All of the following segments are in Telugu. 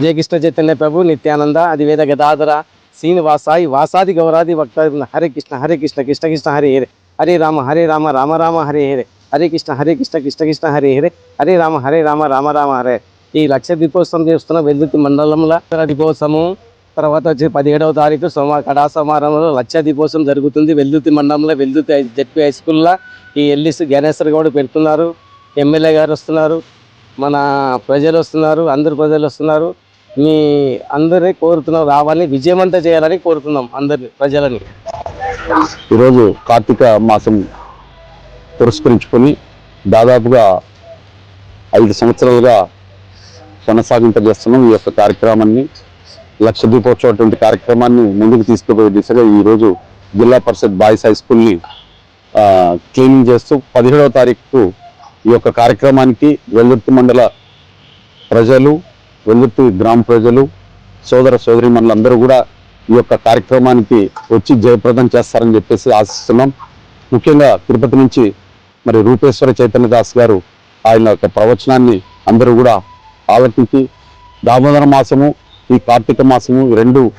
జయకృష్ణ చైతన్య ప్రభు నిత్యానంద అదివేద గదాధర శ్రీనివాసాయి వాసాది గౌరాది భక్త హరే కృష్ణ హరే కృష్ణ కృష్ణ కృష్ణ హరే హరే. హరే రామ హరే రామ రామ రామ హరే హరే. హరే కృష్ణ హరే కృష్ణ కృష్ణ కృష్ణ హరే హరే. హరే రామ హరే రామ రామ రామ హరే ఈ లక్ష దీపోత్సవం చేస్తున్న వెల్లుతి మండలంలో దీపోత్సవం. తర్వాత వచ్చి పదిహేడవ తారీఖు సోమ కళా సమారంభంలో లక్ష దీపోత్సవం జరుగుతుంది వెల్లుతి మండలంలో వెల్లుతి జెడ్పీ హై స్కూల్లో. ఈ ఎల్లిస్ జ్ఞానేశ్వర్ గౌడ్ పెడుతున్నారు. ఎమ్మెల్యే గారు వస్తున్నారు. మన ప్రజలు వస్తున్నారు అందరు ప్రజలు వస్తున్నారు. మీ అందరినీ కోరుతున్నాం రావాలని విజయవంతం చేయాలని కోరుతున్నాం అందరిని ప్రజలని. ఈరోజు కార్తీక మాసం పురస్కరించుకొని దాదాపుగా ఐదు సంవత్సరాలుగా కొనసాగింపజేస్తున్నాం ఈ యొక్క కార్యక్రమాన్ని. లక్ష దీపోత్సవం కార్యక్రమాన్ని ముందుకు తీసుకుపోయే దిశగా ఈరోజు జిల్లా పరిషత్ బాయ్స్ హై స్కూల్ని క్లీనింగ్ చేస్తూ పదిహేడవ తారీఖు ఈ యొక్క కార్యక్రమానికి వెల్దుర్తి మండల ప్రజలు వెల్దుర్తి గ్రామ ప్రజలు సోదర సోదరి అందరూ కూడా ఈ యొక్క కార్యక్రమానికి వచ్చి జయప్రదం చేస్తారని చెప్పేసి ఆశిస్తున్నాం. ముఖ్యంగా తిరుపతి నుంచి మరి రూపేశ్వర చైతన్య దాస్ గారు ఆయన యొక్క ప్రవచనాన్ని అందరూ కూడా ఆలోచించి దామోదర మాసము ఈ కార్తీక మాసము ఈ రెండు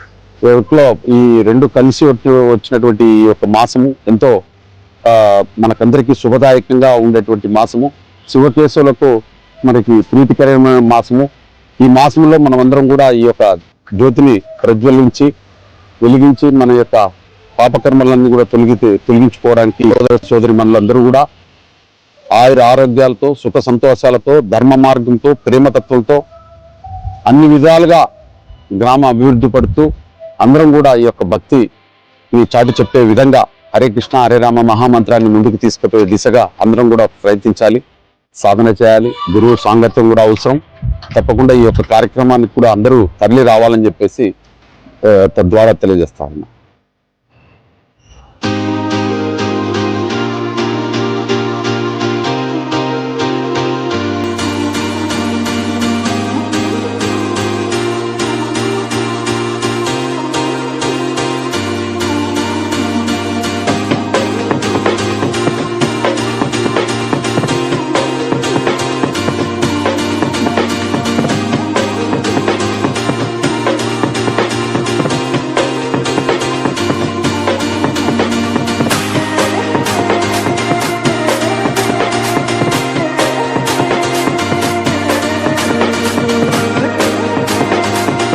ఈ రెండు కలిసి వచ్చినటువంటి ఈ యొక్క మాసము ఎంతో మనకందరికీ శుభదాయకంగా ఉండేటువంటి మాసము. శివకేశవులకు మనకి ప్రీతికరమైన మాసము. ఈ మాసంలో మనమందరం కూడా ఈ యొక్క జ్యోతిని ప్రజ్వలించి వెలిగించి మన యొక్క పాపకర్మలన్నీ కూడా తొలగి తొలగించుకోవడానికి సోదర సోదరి మనలందరూ కూడా ఆయుర ఆరోగ్యాలతో సుఖ సంతోషాలతో ధర్మ మార్గంతో ప్రేమతత్వంతో అన్ని విధాలుగా గ్రామ అభివృద్ధి పడుతూ అందరం కూడా ఈ యొక్క భక్తి ఈ చాటి చెప్పే విధంగా హరే కృష్ణ హరే రామ మహామంత్రాన్ని ముందుకు తీసుకుపోయే దిశగా అందరం కూడా ప్రయత్నించాలి సాధన చేయాలి గురువు సాంగత్యం కూడా అవసరం. తప్పకుండా ఈ యొక్క కార్యక్రమానికి కూడా అందరూ తరలి రావాలని చెప్పేసి తద్వారా తెలియజేస్తా ఉన్నా.